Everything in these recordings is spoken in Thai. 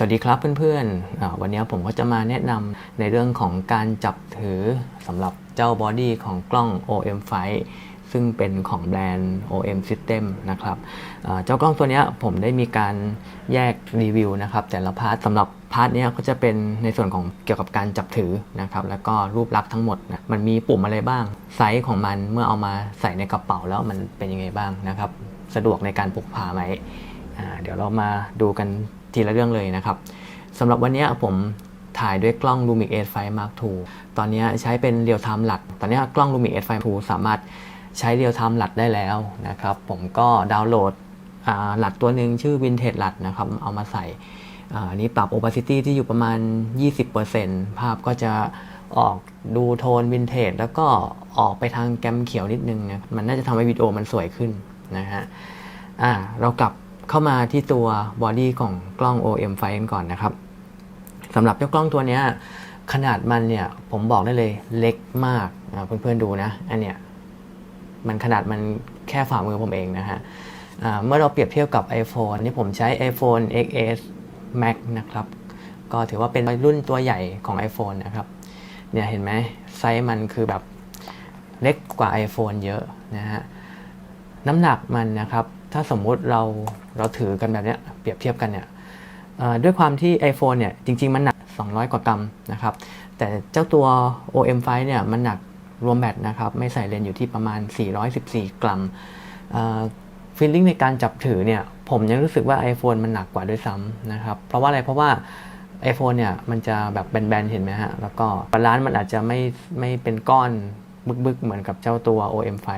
สวัสดีครับเพื่อนๆ วันนี้ผมก็จะมาแนะนำในเรื่องของการจับถือสำหรับเจ้าบอดี้ของกล้อง OM5 ซึ่งเป็นของแบรนด์ OM System นะครับเจ้ากล้องตัวนี้ผมได้มีการแยกรีวิวนะครับ แต่ละพาร์ทสำหรับพาร์ทเนี้ยก็จะเป็นในส่วนของเกี่ยวกับการจับถือนะครับ แล้วก็รูปลักษณ์ทั้งหมดนะมันมีปุ่มอะไรบ้าง ไซส์ของมันเมื่อเอามาใส่ในกระเป๋าแล้วมันเป็นยังไงบ้างนะครับ สะดวกในการพกพาไหมเดี๋ยวเรามาดูกัน ทีละเรื่องเลยนะครับสำหรับวันนี้ผมถ่ายด้วยกล้อง Lumix S5 Mark II ตอนนี้ใช้เป็นเรียลไทม์หลัดตอนนี้กล้อง Lumix S5 II สามารถใช้เรียลไทม์หลัดได้แล้วนะครับ ผมก็ดาวน์โหลดหลัดตัวหนึ่งชื่อ Vintage หลัดนะครับ เอามาใส่อ่าอันนี้ปรับ opacity ที่อยู่ประมาณ 20%ภาพก็จะออกดูโทนวินเทจแล้วก็ออกไปทางแกมเขียวนิดนึงนะมันน่าจะทำให้วิดีโอมันสวยขึ้นนะฮะอ่าเรากลับ เข้ามาที่ตัวบอดี้ของกล้อง OM5 กันก่อนนะครับสำหรับเจ้ากล้องตัวนี้ขนาดมันเนี่ยผมบอกได้เลยเล็กมากเพื่อนๆดูนะอันเนี้ยมันขนาดมันแค่ฝ่ามือผมเองนะฮะเมื่อเราเปรียบเทียบกับ iPhone อันนี่ผมใช้ iPhone XS Max นะครับ ก็ถือว่าเป็นรุ่นตัวใหญ่ของ iPhone นะครับ เนี่ยเห็นไหมไซส์มันคือแบบเล็กกว่า iPhone เยอะนะฮะ น้ำหนักมันนะครับ ถ้าสมมุติเรา เราถือกันแบบเนี้ยเปรียบเทียบกันเนี่ยด้วยความที่ iPhone เนี่ยจริง ๆ มันหนัก 200 กว่ากรัมนะครับ แต่เจ้าตัว OM5 เนี่ยมันหนักรวมแบตนะครับไม่ใส่เลนส์อยู่ที่ประมาณ 414 กรัมฟีลลิ่งในการจับถือเนี่ยผมยังรู้สึกว่า iPhone มันหนักกว่าด้วยซ้ำนะครับ เพราะว่าอะไรเพราะว่า iPhone เนี่ยมันจะแบบแบนๆ เห็นไหมฮะ แล้วก็บาลานซ์มันอาจจะไม่ไม่เป็นก้อนบึกๆ เหมือนกับเจ้าตัว OM5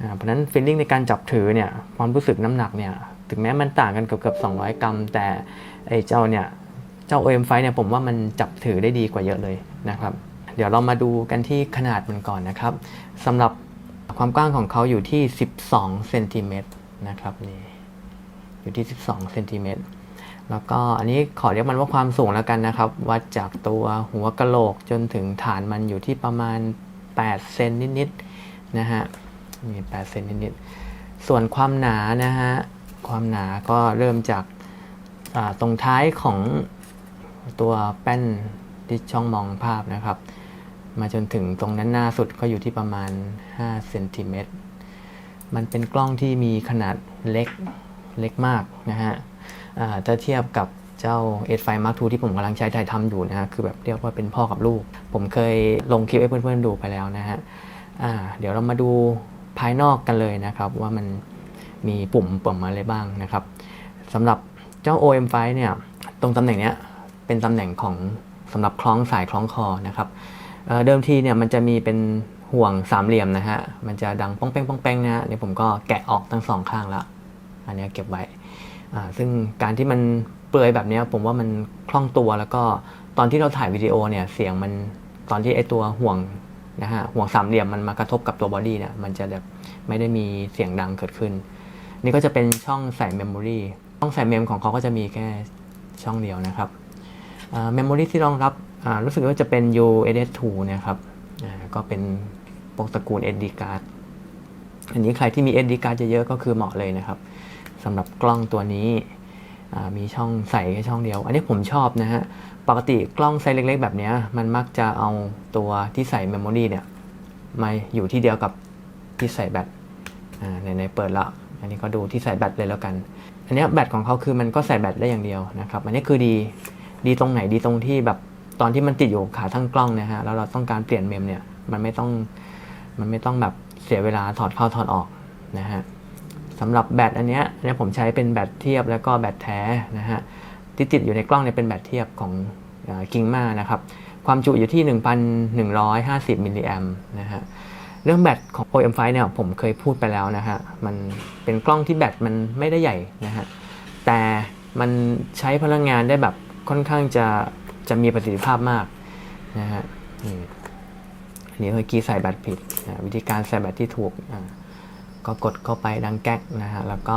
อ่าเพราะฉะนั้นฟีลลิ่งในการจับถือเนี่ยความรู้สึกน้ำหนักเนี่ย ถึงแม้มันต่างกันเกือบเกือบ200 กรัม แต่ไอ้เจ้าเนี่ยเจ้า OM5 เนี่ยผมว่ามันจับถือได้ดีกว่าเยอะเลยนะครับ เดี๋ยวเรามาดูกันที่ขนาดมันก่อนนะครับสำหรับความกว้างของเขาอยู่ที่ 12เซนติเมตรนะครับนี่อยู่ที่ 12เซนติเมตรแล้วก็อันนี้ขอเรียกมันว่าความสูงแล้วกันนะครับ วัดจากตัวหัวกะโหลกจนถึงฐานมันอยู่ที่ประมาณ8เซนนิดๆนะฮะมี8เซนนิดๆส่วนความหนานะฮะ ความหนาก็เริ่มจากาตรงท้ายของตัวแป้นที่ช่องมองภาพนะครับ มาจนถึงตรงนั้นหน้าสุดก็อยู่ที่ประมาณ5เซนติเมตรมันเป็นกล้องที่มีขนาดเล็กเล็กมากนะฮะถ้าเทียบกับเจ้า S5 Mark II ที่ผมกำลังใช้ถ่ายทำอยู่นะฮะคือแบบเรียกว่าเป็นพ่อกับลูก ผมเคยลงคลิปให้เพื่อนๆดูไปแล้วนะฮะเดี๋ยวเรามาดูภายนอกกันเลยนะครับ ว่ามัน มีปุ่มปุ่มอะไรบ้างนะครับสำหรับเจ้า OM5 เนี่ยตรงตำแหน่งเนี้ยเป็นตำแหน่งของสำหรับคล้องสายคล้องคอนะครับเเดิมทีเนี่ยมันจะมีเป็นห่วงสามเหลี่ยมนะฮะมันจะดังป้องแป้งป้องแป้งนะฮะเดี๋ยวผมก็แกะออกทั้งสองข้างแล้วอันนี้เก็บไว้ซึ่งการที่มันเปลือยแบบนี้ผมว่ามันคล่องตัวแล้วก็ตอนที่เราถ่ายวิดีโอเนี่ยเสียงมันตอนที่ไอตัวห่วงนะฮะห่วงสามเหลี่ยมมันมากระทบกับตัวบอดี้เนี่ยมันจะแบบไม่ได้มีเสียงดังเกิดขึ้น นี่ก็จะเป็นช่องใส่เมมโมรีช่องใส่เมมของเขาก็จะมีแค่ช่องเดียวนะครับเมมโมรีที่รองรับรู้สึกว่าจะเป็น USS2 นะครับก็เป็นพวกตระกูล SD card อันนี้ใครที่มี SD card เยอะๆก็คือเหมาะเลยนะครับสำหรับกล้องตัวนี้มีช่องใส่แค่ช่องเดียว อันนี้ผมชอบนะฮะปกติกล้องไซส์เล็ก ๆ แบบนี้มันมักจะเอาตัวที่ใส่เมมโมรีเนี่ยมาอยู่ที่เดียวกับที่ใส่แบตอ่าในๆเปิดละ อันนี้ก็ดูที่ใส่แบตเลยแล้วกัน อันนี้แบตของเขาคือมันก็ใส่แบตได้อย่างเดียวนะครับอันนี้คือดีดีตรงไหนดีตรงที่แบบตอนที่มันติดอยู่ขาทั้งกล้องนะฮะแล้วเราต้องการเปลี่ยนเมมเนี่ยมันไม่ต้องมันไม่ต้องแบบเสียเวลาถอดเข้าถอดออกนะฮะสำหรับแบตอันเนี้ยอันเนี้ยผมใช้เป็นแบตเทียบแล้วก็แบตแท้นะฮะที่ติดอยู่ในกล้องเนี่ยเป็นแบตเทียบของกิงมานะครับความจุอยู่ที่ 1,150มิลลิแอมนะฮะ เรื่องแบตของ OM5 เนี่ยผมเคยพูดไปแล้วนะฮะ มันเป็นกล้องที่แบตมันไม่ได้ใหญ่นะฮะ แต่มันใช้พลังงานได้แบบค่อนข้างจะจะมีประสิทธิภาพมากนะฮะอันนี้เมื่อกี้ใส่แบตผิดนะวิธีการใส่แบตที่ถูกอ่าก็กดเข้าไปดังแก๊กนะฮะ แล้วก็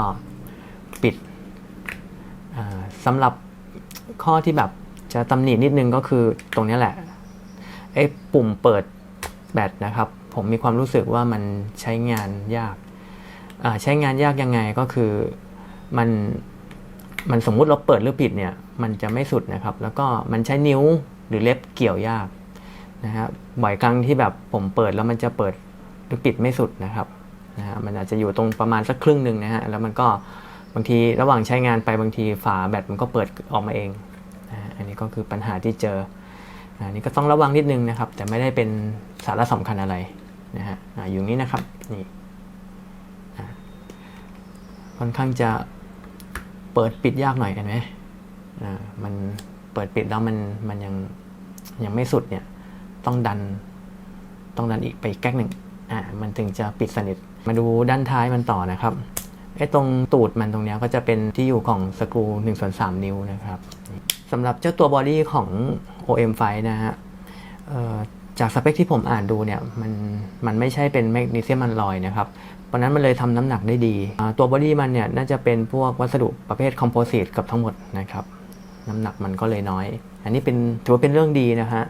ปิดสำหรับข้อที่แบบจะตำหนินิดนึงก็คือตรงนี้แหละไอ้ปุ่มเปิดแบตนะครับ ผมมีความรู้สึกว่ามันใช้งานยาก ใช้งานยากยังไงก็คือมันมันสมมุติเราเปิดหรือปิดเนี่ย มันจะไม่สุดนะครับ แล้วก็มันใช้นิ้วหรือเล็บเกี่ยวยากนะฮะบ่อยครั้งที่แบบผมเปิดแล้วมันจะเปิดหรือปิดไม่สุดนะครับนะฮะมันอาจจะอยู่ตรงประมาณสักครึ่งหนึ่งนะฮะแล้วมันก็บางทีระหว่างใช้งานไปบางทีฝาแบตมันก็เปิดออกมาเองนะฮะอันนี้ก็คือปัญหาที่เจออันนี้ก็ต้องระวังนิดนึงนะครับ แต่ไม่ได้เป็นสาระสำคัญอะไร นะฮะออยู่นี้นะครับนี่ค่อนข้างจะเปิดปิดยากหน่อยเห็นไหมมันเปิดปิดแล้วมันมันยังยังไม่สุดเนี่ยต้องดันต้องดันอีกไปอีกแก๊กหนึ่งอ่ามันถึงจะปิดสนิท มาดูด้านท้ายมันต่อนะครับไอ้ตรงตูดมันตรงเนี้ยก็จะเป็นที่อยู่ของสกรู1ส่วน3นิ้วนะครับสำหรับเจ้าตัวบอดี้ของ OM5 นะฮะ จากสเปคที่ผมอ่านดูเนี่ยมันมันไม่ใช่เป็นแมกนีเซียมมันลอยนะครับเพราะนั้นมันเลยทำน้ำหนักได้ดี ตัวบอดี้มันเนี่ยน่าจะเป็นพวกวัสดุประเภทคอมโพสิตกับทั้งหมดนะครับน้ำหนักมันก็เลยน้อย อันนี้เป็นถือว่าเป็นเรื่องดีนะฮะ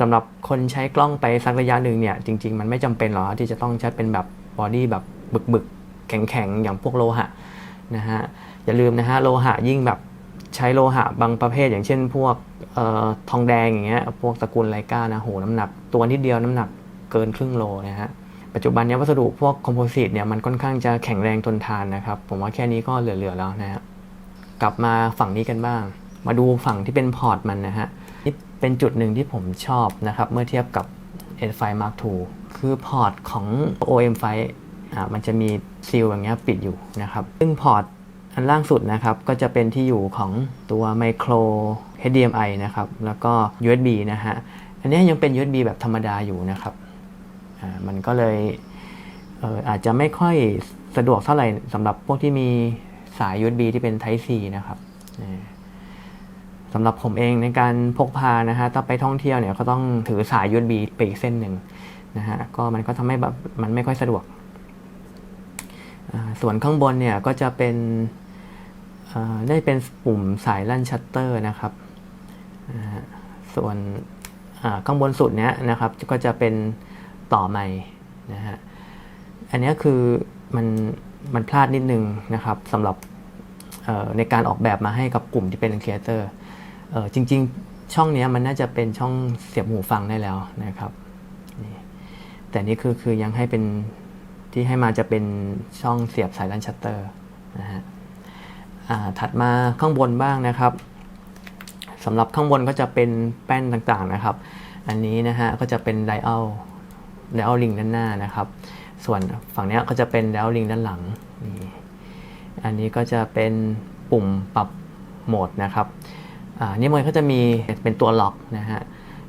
สำหรับคนใช้กล้องไปสักระยะหนึ่งเนี่ยจริง ๆ มันไม่จำเป็นหรอกที่จะต้องใช้เป็นแบบบอดี้แบบบึกๆ แข็งๆ อย่างพวกโลหะนะฮะอย่าลืมนะฮะโลหะยิ่งแบบใช้โลหะบางประเภทอย่างเช่น พวก ทองแดงอย่างเงี้ยพวกตระกูลไลกานะโหน้ำหนัก ตัวนิดเดียวน้ำหนักเกินครึ่งโลนะฮะปัจจุบันเนี้วัสดุพวกคอมโพสิตเนี่ยมันค่อนข้างจะแข็งแรงทนทานนะครับ ผมว่าแค่นี้ก็เหลือๆแล้วนะฮะกลับมาฝั่งนี้กันบ้าง มาดูฝั่งที่เป็นพอร์ตมันนะฮะนี่เป็นจุดหนึ่งที่ผมชอบนะครับ เมื่อเทียบกับ S5 Mark II คือพอร์ตของ OM5 อ่ามันจะมีซีลอย่างเงี้ยปิดอยู่นะครับ ซึ่งพอร์ตอันล่างสุดนะครับก็จะเป็นที่อยู่ของตัว Micro HDMI นะครับ แล้วก็ USB นะฮะ อันนี้ยังเป็น USB แบบธรรมดาอยู่นะครับอ่ามันก็เลยเอออาจจะไม่ค่อยสะดวกเท่าไหร่สำหรับพวกที่มีสาย USB ที่เป็น Type C นะครับสำหรับผมเองในการพกพานะฮะถ้าไปท่องเที่ยวเนี่ยก็ต้องถือสาย USB ไปอีกเส้นหนึ่งนะฮะก็มันก็ทำให้แบบมันไม่ค่อยสะดวกอ่าส่วนข้างบนเนี่ยก็จะเป็นอ่าได้เป็นปุ่มสายลั่นชัตเตอร์นะครับ ส่วนข้างบนสุดเนี้ยนะครับก็จะเป็นต่อไม้นะฮะอันนี้คือมันมันพลาดนิดนึงนะครับสำหรับในการออกแบบมาให้กับกลุ่มที่เป็นครีเอเตอร์จริง ๆ ช่องนี้มันน่าจะเป็นช่องเสียบหูฟังได้แล้วนะครับแต่นี่คือคือยังให้เป็นที่ให้มาจะเป็นช่องเสียบสายลันชัตเตอร์นะฮะถัดมาข้างบนบ้างนะครับ สำหรับข้างบนก็จะเป็นแป้นต่างๆนะครับ อันนี้นะฮะก็จะเป็นไดอัลไดอัลลิงด้านหน้านะครับ ส่วนฝั่งนี้ก็จะเป็นไดอัลลิงด้านหลังนี่อันนี้ก็จะเป็นปุ่มปรับโหมดนะครับอ่านี่มันก็จะมีเป็นตัวล็อกนะฮะ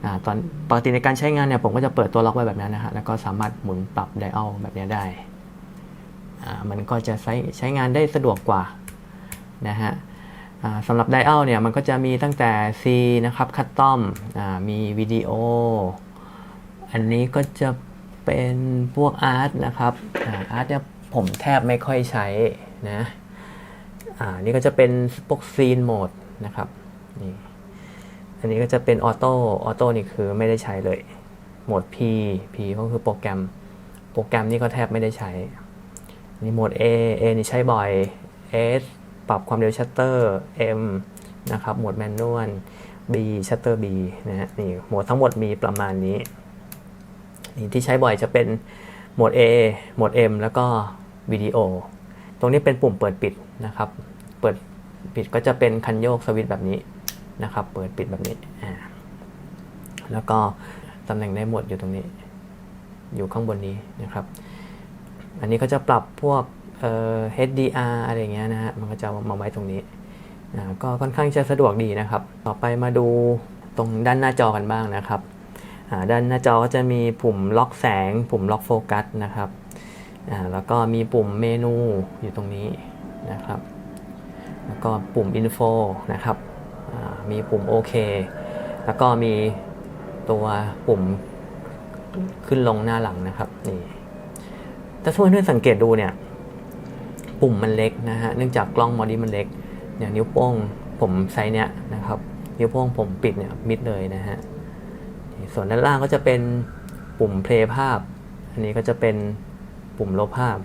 อ่าตอนปกติในการใช้งานเนี่ยผมก็จะเปิดตัวล็อกไว้แบบนั้นนะฮะแล้วก็สามารถหมุนปรับไดอัลแบบนี้ได้อ่ามันก็จะใช้ใช้งานได้สะดวกกว่านะฮะ สำหรับไดอัลเนี่ยมันก็จะมีตั้งแต่ C นะครับคัตตอมมีวิดีโอ อันนี้ก็จะเป็นพวกอาร์ตนะครับอาร์ตเนี่ยผมแทบไม่ค่อยใช้นะอ่านี่ก็จะเป็นพวกซีนโหมดนะครับนี่อันนี้ก็จะเป็นออโต้ออโต้นี่คือไม่ได้ใช้เลยโหมด P P ก็คือโปรแกรมโปรแกรมนี่ก็แทบไม่ได้ใช้นี่โหมด A A นี่ใช้บ่อย S ปรับความเร็วชัตเตอร์ M นะครับ โหมดแมนนวล B ชัตเตอร์ B นะฮะ นี่ โหมดทั้งหมดมีประมาณนี้ นี่ที่ใช้บ่อยจะเป็นโหมด A โหมด M แล้วก็วิดีโอ ตรงนี้เป็นปุ่มเปิดปิดนะครับ เปิดปิดก็จะเป็นคันโยกสวิตช์แบบนี้นะครับ เปิดปิดแบบนี้อ่าแล้วก็ตำแหน่งได้หมดอยู่ตรงนี้ อยู่ข้างบนนี้นะครับ อันนี้ก็จะปรับพวก เอ่อ HDR อะไรเงี้ยนะฮะมันก็จะมาไว้ตรงนี้อ่าก็ค่อนข้างจะสะดวกดีนะครับ ต่อไปมาดูตรงด้านหน้าจอกันบ้างนะครับอ่าด้านหน้าจอก็จะมีปุ่มล็อกแสง ปุ่มล็อกโฟกัสนะครับอ่าแล้วก็มีปุ่มเมนูอยู่ตรงนี้นะครับ แล้วก็ปุ่ม Info นะครับอ่ามีปุ่มโอเคแล้วก็มีตัวปุ่มขึ้นลงหน้าหลังนะครับนี่ถ้าทุกท่านสังเกตดูเนี่ย ปุ่มมันเล็กนะฮะเนื่องจากกล้องมอดี้มันเล็กอย่างนิ้วโป้งผมไซส์เนี้ยนะครับนิ้วโป้งผมปิดเนี่ยมิดเลยนะฮะส่วนด้านล่างก็จะเป็นปุ่มเพลย์ภาพ อันนี้ก็จะเป็นปุ่มลบภาพ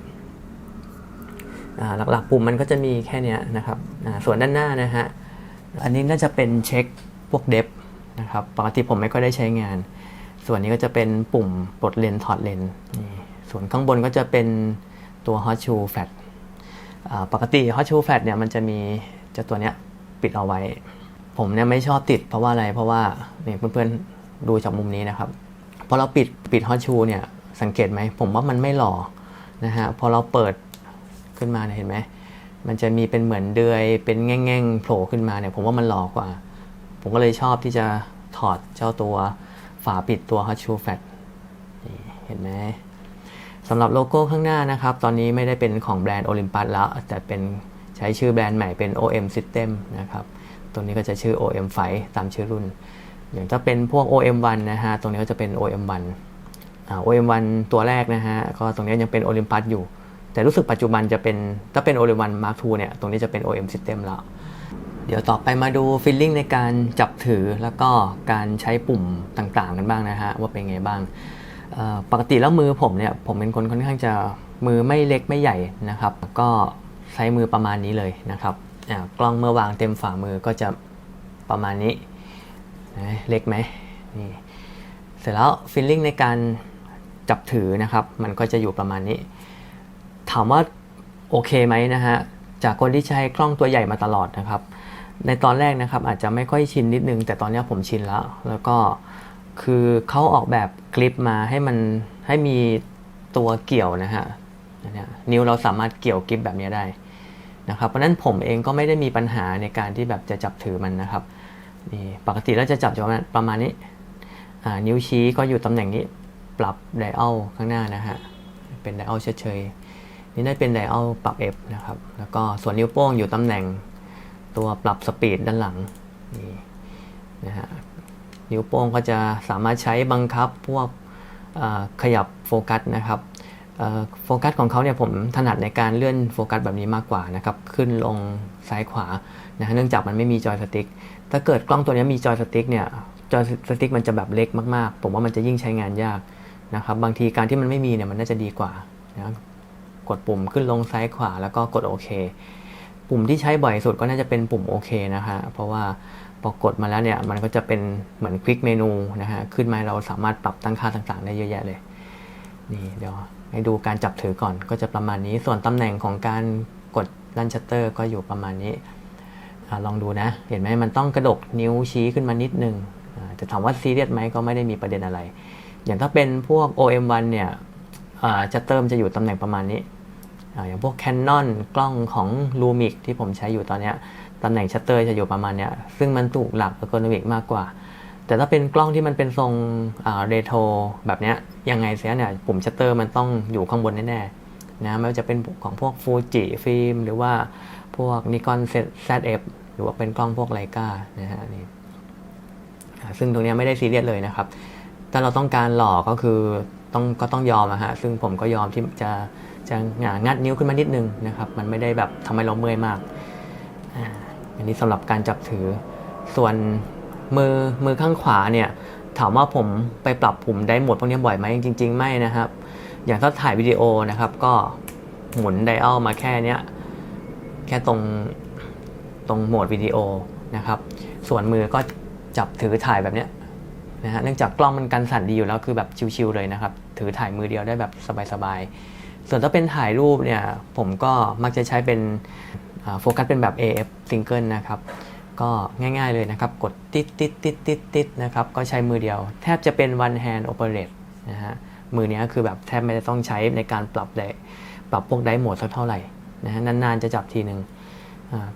หลักๆปุ่มมันก็จะมีแค่เนี้ยนะครับส่วนด้านหน้านะฮะอันนี้น่าจะเป็นเช็คพวกเดฟนะครับปกติผมไม่ค่อยได้ใช้งาน ส่วนนี้ก็จะเป็นปุ่มปลดเลนส์ถอดเลนส์นี่ส่วนข้างบนก็จะเป็นตัว Hot Shoe Fat อ่า ปกติ Hot Shoe Fat เนี่ยมันจะมีเจ้าตัวเนี้ยปิดเอาไว้ ผมเนี่ยไม่ชอบติดเพราะว่าอะไรเพราะว่านี่เพื่อนๆดูจากมุมนี้นะครับพอเราปิดปิด Hot Shoe เนี่ยสังเกตไหมผมว่ามันไม่หล่อนะฮะพอเราเปิดขึ้นมาเนี่ยเห็นไหมมันจะมีเป็นเหมือนเดือยเป็นแง่งๆโผล่ขึ้นมาเนี่ยผมว่ามันหล่อกว่า ผมก็เลยชอบที่จะถอดเจ้าตัวฝาปิดตัว Hot Shoe Fat เห็นไหม สำหรับโลโก้ข้างหน้านะครับ ตอนนี้ไม่ได้เป็นของแบรนด์ Olympus แล้ว แต่เป็นใช้ชื่อแบรนด์ใหม่เป็น OM System นะครับตรงนี้ก็จะชื่อ OM ไฟตามชื่อรุ่น อย่างถ้าเป็นพวก OM1 นะฮะ ตรงนี้ก็จะเป็น OM1 OM1 ตัวแรกนะฮะ ก็ตรงนี้ยังเป็น Olympus อยู่ แต่รู้สึกปัจจุบันจะเป็น ถ้าเป็น Olympus Mark II เนี่ย ตรงนี้จะเป็น OM System แล้ว เดี๋ยวต่อไปมาดูฟีลลิ่งในการจับถือแล้วก็การใช้ปุ่มต่างๆกันบ้างนะฮะว่าเป็นไงบ้าง ปกติแล้วมือผมเนี่ยผมเป็นคนค่อนข้างจะมือไม่เล็กไม่ใหญ่นะครับ ก็ใช้มือประมาณนี้เลยนะครับกล้องเมื่อวางเต็มฝ่ามือก็จะประมาณนี้เล็กไหมนี่เสร็จแล้วฟีลลิ่งในการจับถือนะครับ มันก็จะอยู่ประมาณนี้ ถามว่าโอเคไหมนะฮะจากคนที่ใช้กล้องตัวใหญ่มาตลอดนะครับ ในตอนแรกนะครับอาจจะไม่ค่อยชินนิดนึง แต่ตอนนี้ผมชินแล้ว แล้วก็ คือเขาออกแบบคลิปมาให้มันให้มีตัวเกี่ยวนะฮะนี่ยนิ้วเราสามารถเกี่ยวคลิปแบบนี้ได้นะครับเพราะนั้นผมเองก็ไม่ได้มีปัญหาในการที่แบบจะจับถือมันนะครับนี่ปกติเราจะจับจประมาณนี้นิ้วชี้ก็อยู่ตำแหน่งนี้ปรับไดอัลข้างหน้านะฮะเป็นไดอัลเฉยๆนี่ได้เป็นไดอัลปรับ F นะครับแล้วก็ส่วนนิ้วโป้งอยู่ตำแหน่งตัวปรับสปีดด้านหลังนี่นะฮะ นิ้วโป้งก็จะสามารถใช้บังคับพวกขยับโฟกัสนะครับโฟกัสของเขาเนี่ยผมถนัดในการเลื่อนโฟกัสแบบนี้มากกว่านะครับขึ้นลงซ้ายขวานะฮะเนื่องจากมันไม่มีจอยสติ๊กถ้าเกิดกล้องตัวนี้มีจอยสติ๊กเนี่ยจอยสติ๊กมันจะแบบเล็กมากๆ ผมว่ามันจะยิ่งใช้งานยากนะครับบางทีการที่มันไม่มีเนี่ยมันน่าจะดีกว่านะกดปุ่มขึ้นลงซ้ายขวาแล้วก็กดโอเค ปุ่มที่ใช้บ่อยสุดก็น่าจะเป็นปุ่มโอเคนะฮะเพราะว่าพอกดมาแล้วเนี่ยมันก็จะเป็นเหมือนควิกเมนูนะฮะขึ้นมาเราสามารถปรับตั้งค่าต่างๆ ได้เยอะแยะเลยนี่เดี๋ยวให้ดูการจับถือก่อนก็จะประมาณนี้ ส่วนตำแหน่งของการกดลันชัตเตอร์ก็อยู่ประมาณนี้อลองดูนะ เห็นไหมมันต้องกระดกนิ้วชี้ขึ้นมานิดนึงจะถามว่าซีเรียสไหมก็ไม่ได้มีประเด็นอะไร อย่างถ้าเป็นพวก OM1 เนี่ยจะเติมจะอยู่ตำแหน่งประมาณนี้ อย่างพวก Canon กล้องของ Lumix ที่ผมใช้อยู่ตอนนี้ตำแหน่งชัตเตอร์จะอยู่ประมาณเนี้ยซึ่งมันถูกหลัก ergonomic มากกว่า แต่ถ้าเป็นกล้องที่มันเป็นทรงเรโทรแบบเนี้ยยังไงเสียเนี่ยปุ่มชัตเตอร์มันต้องอยู่ข้างบนแน่ๆนะไม่ว่าจะเป็นของพวก Fuji ฟิล์มหรือว่าพวก Nikon ZF หรือว่าเป็นกล้องพวกไลกานะฮะนี่ซึ่งตรงนี้ไม่ได้ซีเรียสเลยนะครับ ถ้าเราต้องการหล่อก็คือต้องก็ต้องยอมอะฮะซึ่งผมก็ยอมที่จะ จะงางัดนิ้วขึ้นมานิดนึงนะครับ มันไม่ได้แบบทำให้เราเมื่อยมากอันนี้สำหรับการจับถือ ส่วนมือมือข้างขวาเนี่ยถามว่าผมไปปรับปุ่มได้หมดพวกนี้บ่อยไหมจริง ๆ ไม่นะครับ อย่างถ้าถ่ายวิดีโอนะครับก็หมุนไดอัลมาแค่เนี้ยแค่ตรงตรงโหมดวิดีโอนะครับ ส่วนมือก็จับถือถ่ายแบบเนี้ยนะฮะเนื่องจากกล้องมันกันสั่นดีอยู่แล้วคือแบบชิวๆเลยนะครับ ถือถ่ายมือเดียวได้แบบสบายๆ ส่วนถ้าเป็นถ่ายรูปเนี่ยผมก็มักจะใช้เป็นโฟกัสเป็นแบบ AF single นะครับ ก็ง่ายๆเลยนะครับ กดติดติดติดติดติดนะครับ ก็ใช้มือเดียว แทบจะเป็น one hand operate นะฮะมือเนี้ยคือแบบแทบไม่ได้ต้องใช้ในการปรับได้ปรับพวกได้โหมดสักเท่าไหร่นะฮะนานๆจะจับทีหนึ่ง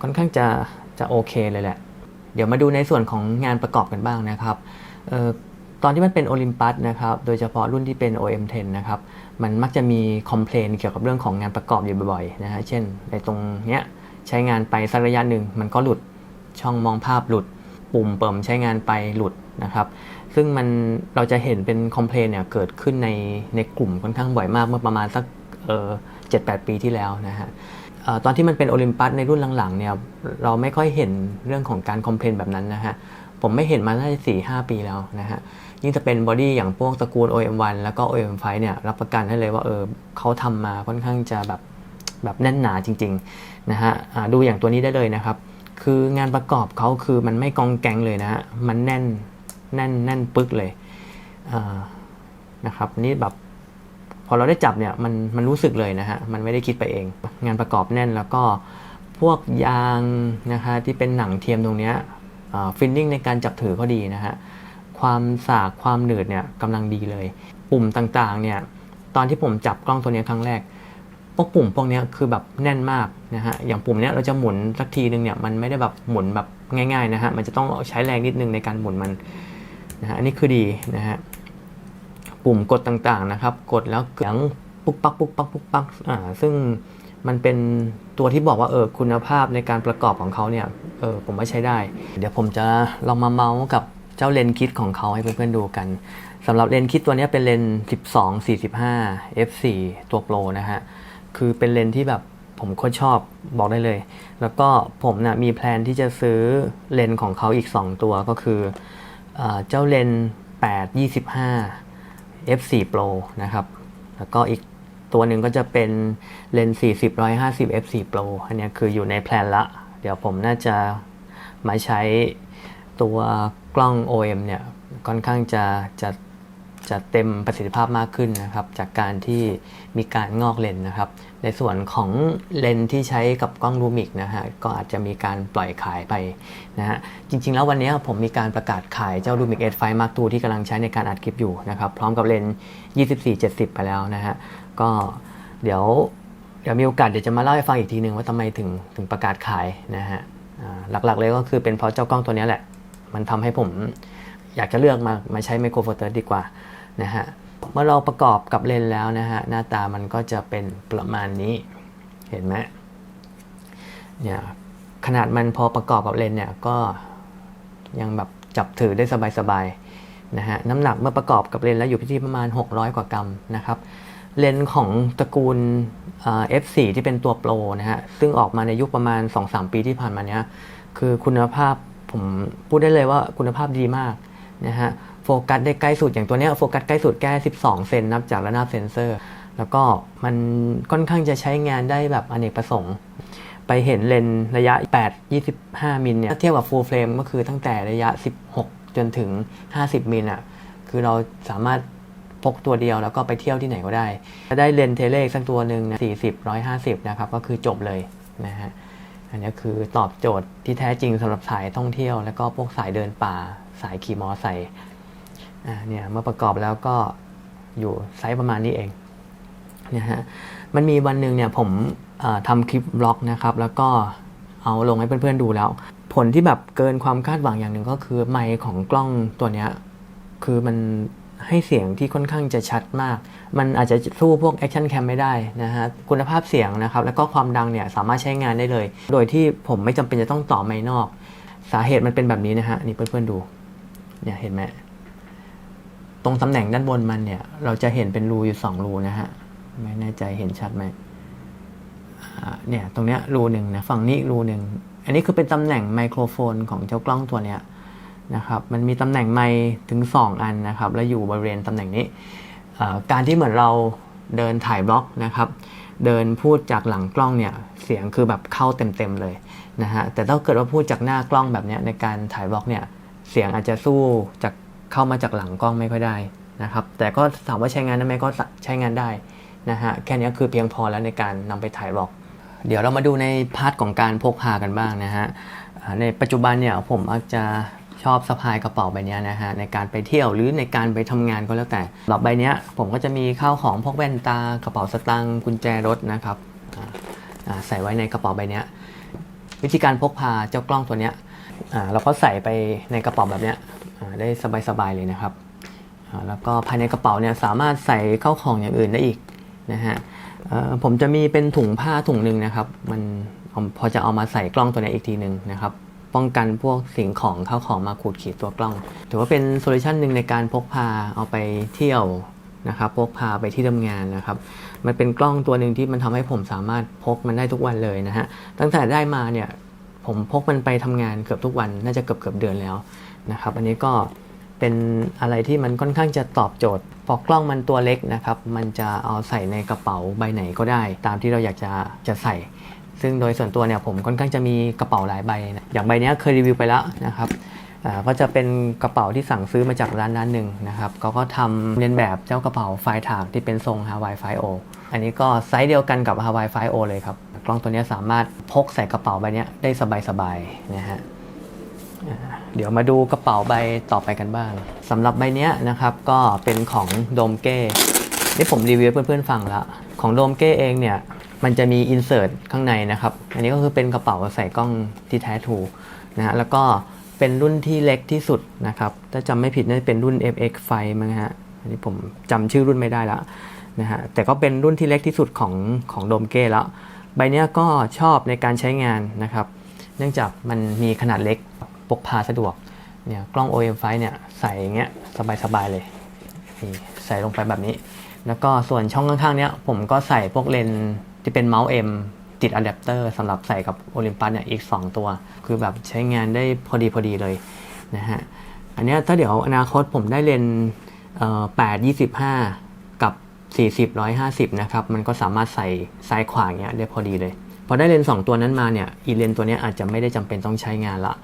ค่อนข้างจะจะโอเคเลยแหละ เดี๋ยวมาดูในส่วนของงานประกอบกันบ้างนะครับเอ่อ ตอนที่มันเป็นโอลิมปัสนะครับ โดยเฉพาะรุ่นที่เป็น OM10 นะครับ มันมักจะมีคอมเพลนเกี่ยวกับเรื่องของงานประกอบอยู่บ่อยๆนะฮะ เช่นในตรงเนี้ยใช้งานไปสักระยะหนึ่งมันก็หลุด ช่องมองภาพหลุด ปุ่มเปิมใช้งานไปหลุดนะครับ ซึ่งมันเราจะเห็นเป็นคอมเพลนเนี่ยเกิดขึ้นในในกลุ่มค่อนข้างบ่อยมากเมื่อประมาณสักเออเจ็ดแปดปีที่แล้วนะฮะออตอนที่มันเป็นโอลิมปัสในรุ่นหลังๆเนี่ยเราไม่ค่อยเห็นเรื่องของการคอมเพลนแบบนั้นนะฮะผมไม่เห็นมาได้สี่ห้าปีแล้วนะฮะ ยิ่งจะเป็นบอดี้อย่างพวกตระกูล OM1 แล้วก็ OM5 เนี่ยรับประกันให้เลยว่าเออเขาทำมาค่อนข้างจะแบบแบบแน่นหนาจริงๆนะฮะดูอย่างตัวนี้ได้เลยนะครับ คืองานประกอบเขาคือมันไม่กองแกงเลยนะฮะมันแน่นแน่นแน่นปึกเลยนะครับนี่แบบพอเราได้จับเนี่ยมันมันรู้สึกเลยนะฮะมันไม่ได้คิดไปเอง งานประกอบแน่นแล้วก็พวกยางนะคะที่เป็นหนังเทียมตรงเนี้ยฟิลลิ่งในการจับถือก็ดีนะฮะ ความสากความหนืดเนี่ยกำลังดีเลย ปุ่มต่างๆเนี่ยตอนที่ผมจับกล้องตัวนี้ครั้งแรกพวกปุ่มพวกนี้คือแบบแน่นมากนะฮะอย่างปุ่มเนี้ยเราจะหมุนสักทีนึงเนี่ยมันไม่ได้แบบหมุนแบบง่ายๆนะฮะมันจะต้องใช้แรงนิดนึงในการหมุนมันนะฮะอันนี้คือดีนะฮะปุ่มกดต่างๆนะครับ กดแล้วเสียงปุ๊กปักปุ๊กปักปุ๊กปักอ่าซึ่งมันเป็นตัวที่บอกว่าเออคุณภาพในการประกอบของเขาเนี่ยเออผมว่าใช้ได้ เดี๋ยวผมจะลองมาเมาส์กับ เจ้าเลนคิดของเขาให้เพื่อนๆดูกันสำหรับเลนคิดตัวนี้เป็นเลน 12 45 f4 ตัวโปรนะฮะ คือเป็นเลนที่แบบผมโคตรชอบบอกได้เลย แล้วก็ผมนะมีแพลนที่จะซื้อเลนของเขาอีก 2 ตัวก็คือเอเจ้าเลน 8 25 f4 Pro นะครับ แล้วก็อีกตัวหนึ่งก็จะเป็นเลน 40 150 f4 Pro อันนี้คืออยู่ในแพลนละ เดี๋ยวผมน่าจะมาใช้ ตัวกล้อง OM เนี่ยค่อนข้างจะจะจะเต็มประสิทธิภาพมากขึ้นนะครับ จากการที่มีการงอกเลนนะครับ ในส่วนของเลนที่ใช้กับกล้องลูมิกนะฮะก็อาจจะมีการปล่อยขายไปนะฮะจริง ๆ แล้ววันนี้ผมมีการประกาศขายเจ้า Lumix S5 Mark II ที่กำลังใช้ในการอัดคลิปอยู่นะครับ พร้อมกับเลนส์24-70 ไปแล้วนะฮะก็เดี๋ยวเดี๋ยวมีโอกาสเดี๋ยวจะมาเล่าให้ฟังอีกทีหนึ่งว่าทำไมถึงถึงประกาศขายนะฮะหลักๆเลยก็คือเป็นเพราะเจ้ากล้องตัวนี้แหละ มันทำให้ผมอยากจะเลือกมามาใช้ไมโครโฟเตอร์ดีกว่านะฮะเมื่อเราประกอบกับเลนแล้วนะฮะหน้าตามันก็จะเป็นประมาณนี้เห็นไหมเนี่ยขนาดมันพอประกอบกับเลนเนี่ยก็ยังแบบจับถือได้สบายๆนะฮะน้ำหนักเมื่อประกอบกับเลนแล้วอยู่ที่ประมาณ 600 กว่ากรัมนะครับเลนของตระกูลเอ่อ F4 ที่เป็นตัวโปรนะฮะซึ่งออกมาในยุคประมาณ 2-3 ปีที่ผ่านมาเนี้ยคือคุณภาพ ผมพูดได้เลยว่าคุณภาพดีมากนะฮะโฟกัสได้ใกล้สุดอย่างตัวเนี้ยโฟกัสใกล้สุดแค่12 เซนนับจากระนาบเซนเซอร์ แล้วก็มันค่อนข้างจะใช้งานได้แบบอเนกประสงค์ ไปเห็นเลนระยะ 8 25 มิลเนี่ยเทียบกับ full frame ก็คือตั้งแต่ระยะ 16 จนถึง 50 มิลอะคือเราสามารถพกตัวเดียวแล้วก็ไปเที่ยวที่ไหนก็ได้ถ้าได้เลนเทเลสักตัวหนึ่งนะ40 150 นะครับ ก็คือจบเลยนะฮะ อันนี้คือตอบโจทย์ที่แท้จริงสำหรับสายท่องเที่ยว แล้วก็พวกสายเดินป่า สายขี่มอไซค์เนี่ยเมื่อประกอบแล้วก็อยู่ไซส์ประมาณนี้เองนะฮะมันมีวันหนึ่งเนี่ยผมทำคลิปบล็อกนะครับ แล้วก็เอาลงให้เพื่อนๆดูแล้ว ผลที่แบบเกินความคาดหวังอย่างหนึ่งก็คือไมค์ของกล้องตัวเนี้ยคือมัน ให้เสียงที่ค่อนข้างจะชัดมาก มันอาจจะสู้พวกแอคชั่นแคมไม่ได้นะฮะ คุณภาพเสียงนะครับ แล้วก็ความดังเนี่ยสามารถใช้งานได้เลย โดยที่ผมไม่จำเป็นจะต้องต่อไมค์นอก สาเหตุมันเป็นแบบนี้นะฮะ นี่เพื่อนๆดู เนี่ยเห็นไหม ตรงตำแหน่งด้านบนมันเนี่ย เราจะเห็นเป็นรูอยู่สองรูนะฮะ ไม่แน่ใจเห็นชัดไหมเนี่ย ตรงเนี้ยรูหนึ่งนะ ฝั่งนี้รูหนึ่ง อันนี้คือเป็นตำแหน่งไมโครโฟนของเจ้ากล้องตัวเนี้ย นะครับมันมีตำแหน่งไมค์ถึง 2 อันนะครับ แล้วอยู่บริเวณตำแหน่งนี้ การที่เหมือนเราเดินถ่ายบล็อกนะครับ เดินพูดจากหลังกล้องเนี่ยเสียงคือแบบเข้าเต็มๆเลยนะฮะแต่ถ้าเกิดว่าพูดจากหน้ากล้องแบบนี้ในการถ่ายบล็อกเนี่ยเสียงอาจจะสู้จากเข้ามาจากหลังกล้องไม่ค่อยได้นะครับแต่ก็ถามว่าใช้งานได้ไหมก็ใช้งานได้นะฮะแค่นี้คือเพียงพอแล้วในการนำไปถ่ายบล็อก เดี๋ยวเรามาดูในพาร์ทของการพกพากันบ้างนะฮะในปัจจุบันเนี่ยผมมักจะ ชอบสะพายกระเป๋าใบนี้นะฮะในการไปเที่ยวหรือในการไปทำงานก็แล้วแต่สำหรับใบนี้ผมก็จะมีข้าวของพกแว่นตากระเป๋าสตางค์กุญแจรถนะครับใส่ไว้ในกระเป๋าใบนี้วิธีการพกพาเจ้ากล้องตัวนี้ยอ่าเราก็ใส่ไปในกระเป๋าแบบนี้ได้สบายๆเลยนะครับแล้วก็ภายในกระเป๋าเนี่ยสามารถใส่เข้าของอย่างอื่นได้อีกนะฮะผมจะมีเป็นถุงผ้าถุงหนึ่งนะครับ มันพอจะเอามาใส่กล้องตัวนี้อีกทีหนึ่งนะครับ ป้องกันพวกสิ่งของเข้าของมาขูดขีดตัวกล้อง ถือว่าเป็นโซลูชันหนึ่งในการพกพาเอาไปเที่ยวนะครับพกพาไปที่ทำงานนะครับ มันเป็นกล้องตัวหนึ่งที่มันทำให้ผมสามารถพกมันได้ทุกวันเลยนะฮะตั้งแต่ได้มาเนี่ยผมพกมันไปทำงานเกือบทุกวันน่าจะเกือบเกือบเดือนแล้วนะครับ อันนี้ก็เป็นอะไรที่มันค่อนข้างจะตอบโจทย์พอกล้องมันตัวเล็กนะครับ มันจะเอาใส่ในกระเป๋าใบไหนก็ได้ ตามที่เราอยากจะจะใส่ ซึ่งโดยส่วนตัวเนี่ยผมค่อนข้างจะมีกระเป๋าหลายใบนะอย่างใบนี้เคยรีวิวไปแล้วนะครับก็จะเป็นกระเป๋าที่สั่งซื้อมาจากร้านร้านหนึ่งนะครับเขาก็ทำเรียนแบบเจ้ากระเป๋าไฟถากที่เป็นทรง Hawaii 5O อันนี้ก็ไซส์เดียวกันกับ Hawaii 5O เลยครับ กล้องตัวนี้สามารถพกใส่กระเป๋าใบนี้ได้สบายๆนะฮะเดี๋ยวมาดูกระเป๋าใบต่อไปกันบ้างสำหรับใบนี้นะครับก็เป็นของโดมเก้ นี่ผมรีวิวเพื่อนๆฟังแล้ว ของโดมเก้เองเนี่ย มันจะมีอินเสิร์ตข้างในนะครับ อันนี้ก็คือเป็นกระเป๋าใส่กล้องที่แท้ถูกนะฮะแล้วก็เป็นรุ่นที่เล็กที่สุดนะครับ ถ้าจำไม่ผิดน่าจะเป็นรุ่น FX ไฟมั้งฮะอันนี้ผมจำชื่อรุ่นไม่ได้ล้วนะฮะแต่ก็เป็นรุ่นที่เล็กที่สุดของของโดมเก้แล้ว ใบนี้ก็ชอบในการใช้งานนะครับ เนื่องจากมันมีขนาดเล็กพกพาสะดวกเนี่ยกล้อง OM5 เนี่ยใส่อย่างเงี้ยสบายๆเลยนี่ใส่ลงไปแบบนี้ แล้วก็ส่วนช่องข้างๆเนี้ยผมก็ใส่พวกเลนที่เป็นเมาส์ M ติดอะแดปเตอร์สำหรับใส่กับโอลิมปัสเนี่ยอีก 2 ตัว คือแบบใช้งานได้พอดีพอดีเลยนะฮะ อันนี้ถ้าเดี๋ยวอนาคตผมได้เลนส์เอ่อ8 25กับ 40 150 นะครับ มันก็สามารถใส่ซ้ายขวาอย่างเงี้ยได้พอดีเลย พอได้เลนส์สองตัวนั้นมาเนี่ย อีเลนตัวนี้อาจจะไม่ได้จำเป็นต้องใช้งานละ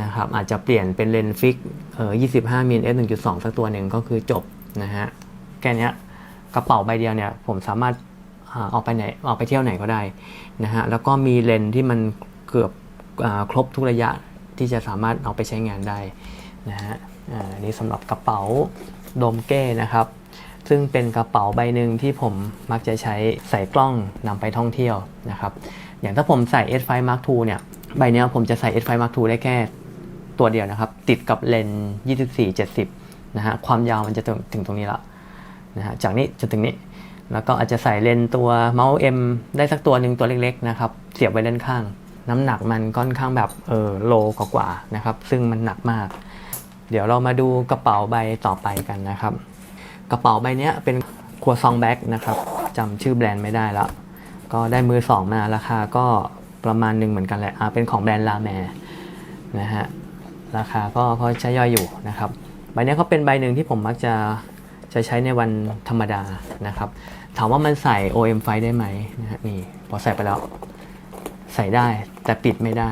นะครับ อาจจะเปลี่ยนเป็นเลนส์ฟิกเอ่อ25มิล f 1.2 สักตัวหนึ่งก็คือจบนะฮะ แค่นี้ กระเป๋าใบเดียวเนี่ยผมสามารถอ่าอกไปไหนออกไปเที่ยวไหนก็ได้นะฮะแล้วก็มีเลนส์ที่มันเกือบอครบทุกระยะที่จะสามารถเอาไปใช้งานได้นะฮะอันนี้สำหรับกระเป๋าโดมเก้นะครับ ซึ่งเป็นกระเป๋าใบหนึ่งที่ผมมักจะใช้ใส่กล้องนำไปท่องเที่ยวนะครับ อย่างถ้าผมใส่ S5 Mark II เนี่ยใบเนี้ยผมจะใส่ S5 Mark II ได้แค่ตัวเดียวนะครับ ติดกับเลนส์24-70นะฮะความยาวมันจะถึงถึงตรงนี้ละ นะฮะจากนี้จนถึงนี้ แล้วก็อาจจะใส่เลนตัวเมาส์ M ได้สักตัวหนึ่งตัวเล็กๆนะครับเสียบไว้ด้านข้าง น้ำหนักมันค่อนข้างแบบเออโลกว่าๆนะครับซึ่งมันหนักมาก เดี๋ยวเรามาดูกระเป๋าใบต่อไปกันนะครับ กระเป๋าใบนี้เป็นครัวซองแบ็กนะครับจำชื่อแบรนด์ไม่ได้แล้วก็ได้มือสองมาราคาก็ประมาณหนึ่งเหมือนกันแหละอ่าเป็นของแบรนด์ลาแมนะฮะราคาก็ใช้ย่อยอยู่นะครับใบนี้ยก็เป็นใบหนึ่งที่ผมมักจะ จะใช้ในวันธรรมดานะครับ ถามว่ามันใส่ OM ไฟได้ไหมนะฮะนี่พอใส่ไปแล้วใส่ได้แต่ปิดไม่ได้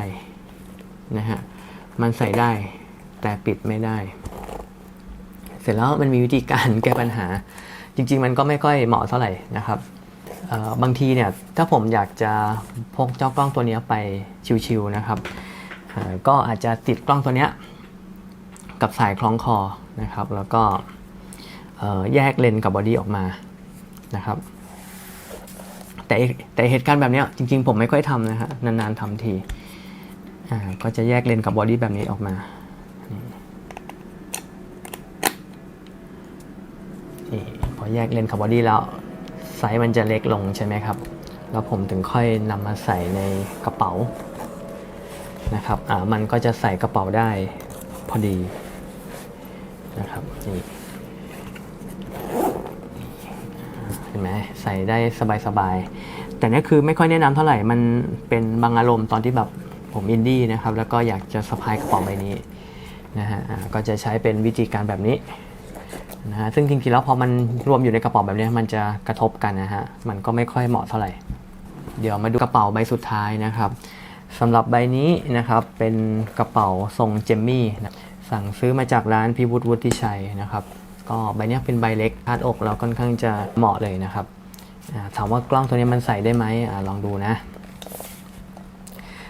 นะฮะมันใส่ได้แต่ปิดไม่ได้ เสร็จแล้วมันมีวิธีการแก้ปัญหา จริง ๆ มันก็ไม่ค่อยเหมาะเท่าไหร่นะครับบางทีเนี่ยถ้าผมอยากจะพกเจ้ากล้องตัวนี้ไปชิวๆนะครับก็อาจจะติดกล้องตัวนี้กับสายคล้องคอนะครับ แล้วก็ แยกเลนกับบอดี้ออกมานะครับ แต่แต่เหตุการณ์แบบนี้จริงๆ ผมไม่ค่อยทำนะฮะนานๆทำทีก็จะแยกเลนกับบอดี้แบบนี้ออกมาพอแยกเลนกับบอดี้แล้วไซส์มันจะเล็กลงใช่ไหมครับ แล้วผมถึงค่อยนำมาใส่ในกระเป๋านะครับ อ่า มันก็จะใส่กระเป๋าได้พอดีนะครับนี่ เห็นไหมใส่ได้สบายๆ แต่นี้คือไม่ค่อยแนะนำเท่าไหร่ มันเป็นบางอารมณ์ตอนที่แบบผมอินดี้นะครับ แล้วก็อยากจะสะพายกระเป๋าใบนี้นะฮะก็จะใช้เป็นวิธีการแบบนี้นะฮะซึ่งจริงๆแล้วพอมันรวมอยู่ในกระเป๋าแบบนี้มันจะกระทบกันนะฮะมันก็ไม่ค่อยเหมาะเท่าไหร่ เดี๋ยวมาดูกระเป๋าใบสุดท้ายนะครับสำหรับใบนี้นะครับเป็นกระเป๋าทรงเจมมี่สั่งซื้อมาจากร้านพิวุฒิวุฒิชัยนะครับ ก็ใบเนี้ยเป็นใบเล็กคาดอกแล้วค่อนข้างจะเหมาะเลยนะครับถามว่ากล้องตัวนี้มันใส่ได้ไหมอลองดูนะ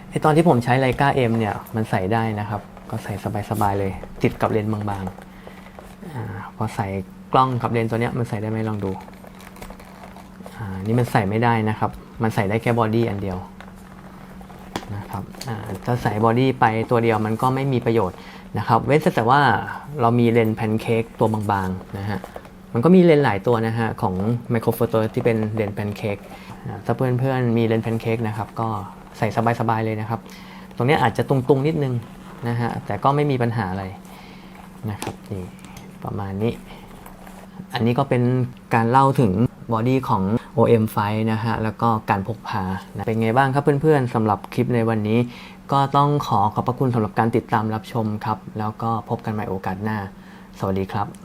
ไอตอนที่ผมใช้ไลกาเอ็มเนี่ยมันใส่ได้นะครับ ก็ใส่สบายๆเลย ติดกับเลนส์บางๆอพอใส่กล้องกับเลนส์ตัวเนี้ยมันใส่ได้ไหมลองดูอ่านี่มันใส่ไม่ได้นะครับ มันใส่ได้แค่บอดี้อันเดียว นะครับอ่าถ้าใส่บอดี้ไปตัวเดียวมันก็ไม่มีประโยชน์นะครับ เว้นแต่ว่าเรามีเลนส์แพนเค้กตัวบางๆนะฮะมันก็มีเลนส์หลายตัวนะฮะของ m i c r o Four Thirds ที่เป็นเลนส์แพนเค้กถ้าเพื่อนๆมีเลนส์แพนเค้กนะครับก็ใส่สบายๆเลยนะครับ ตรงนี้อาจจะตุงๆนิดนึงนะฮะแต่ก็ไม่มีปัญหาอะไรนะครับนี่ประมาณนี้ อันนี้ก็เป็นการเล่าถึงบอดี้ของ OM5 นะฮะ แล้วก็การพกพานะเป็นไงบ้างครับเพื่อนๆสำหรับคลิปในวันนี้ ก็ต้องขอขอบพระคุณสำหรับการติดตามรับชมครับ แล้วก็พบกันใหม่โอกาสหน้า สวัสดีครับ